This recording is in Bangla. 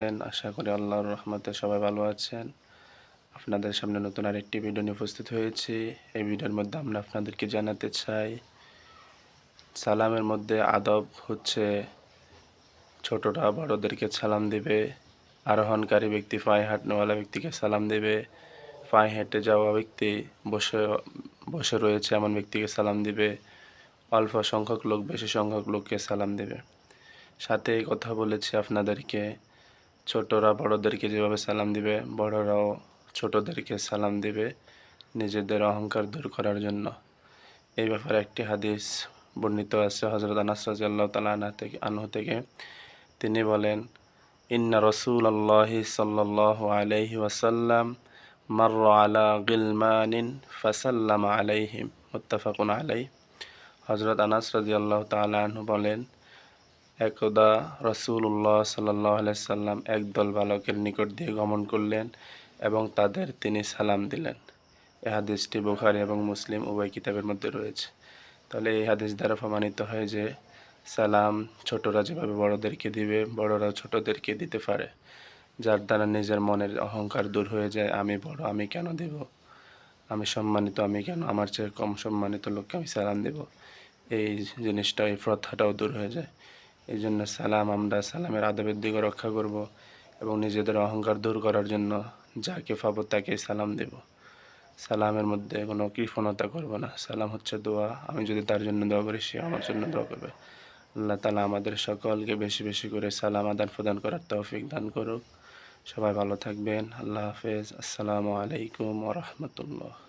আছেন? আশা করি আল্লাহর রহমতে সবাই ভালো আছেন। আপনাদের সামনে নতুন আরেকটি ভিডিও নিয়ে উপস্থিত হয়েছি। এই ভিডিওর মধ্যে আমরা আপনাদেরকে জানাতে চাই, সালামের মধ্যে আদব হচ্ছে ছোটরা বড়দেরকে সালাম দেবে, আরোহণকারী ব্যক্তি পায়ে হাঁটনেওয়ালা ব্যক্তিকে সালাম দেবে, পায়ে হেঁটে যাওয়া ব্যক্তি বসে বসে রয়েছে এমন ব্যক্তিকে সালাম দিবে, অল্প সংখ্যক লোক, বেশি সংখ্যক লোককে সালাম দেবে। সাথে কথা বলেছি আপনাদেরকে ছোটরা বড়দেরকে যেভাবে সালাম দিবে, বড়রাও ছোটদেরকে সালাম দিবে নিজেদের অহংকার দূর করার জন্য। এই ব্যাপারে একটি হাদিস বর্ণিত আছে হজরত আনাস রাজিয়াল্লাহ তালা থেকে আনহু থেকে। তিনি বলেন, ইন্না রসুল আল্লাহি সাল্লাহ আলাইহি ওয়াসাল্লাম মার আলা গিলমানিন ফাসাল্লাম আলাইহিম মুত্তাফাকুন আলাই হজরত আনাস রাজিয়াল্লাহ তালা আনহু বলেন একদা রসুল্লাহ সাল্লাহ সাল্লাম একদল বালকের নিকট দিয়ে গমন করলেন এবং তাদের তিনি সালাম দিলেন। এ হাদিসটি বুখারি এবং মুসলিম উভয় কিতাবের মধ্যে রয়েছে। তাহলে এই হাদিস দ্বারা প্রমাণিত হয় যে সালাম ছোটরা যেভাবে বড়দেরকে দিবে বড়রা ছোটদেরকে দিতে পারে। যার দ্বারা নিজের মনের অহংকার দূর হয়ে যায়, আমি বড়, আমি কেন দেব? আমি সম্মানিত, আমি কেন? আমার চেয়ে কম সম্মানিত লোককে আমি সালাম দেব? এই জিনিসটা, এই প্রথাটাও দূর হয়ে যায়। এই জন্য সালাম, আমরা সালামের আদবের দিকে রক্ষা করব এবং নিজেদের অহংকার দূর করার জন্য যাকে পাবো তাকে সালাম দেব। সালামের মধ্যে কোনো কৃপণতা করব না। সালাম হচ্ছে দোয়া। আমি যদি তার জন্য দোয়া করি সে আমার জন্য দোয়া করবে। আল্লাহ তালা আমাদের সকলকে বেশি বেশি করে সালাম আদান প্রদান করার তৌফিক দান করুক। সবাই ভালো থাকবেন। আল্লাহ হাফেজ। আসসালামু আলাইকুম ওরহমতুল্লাহ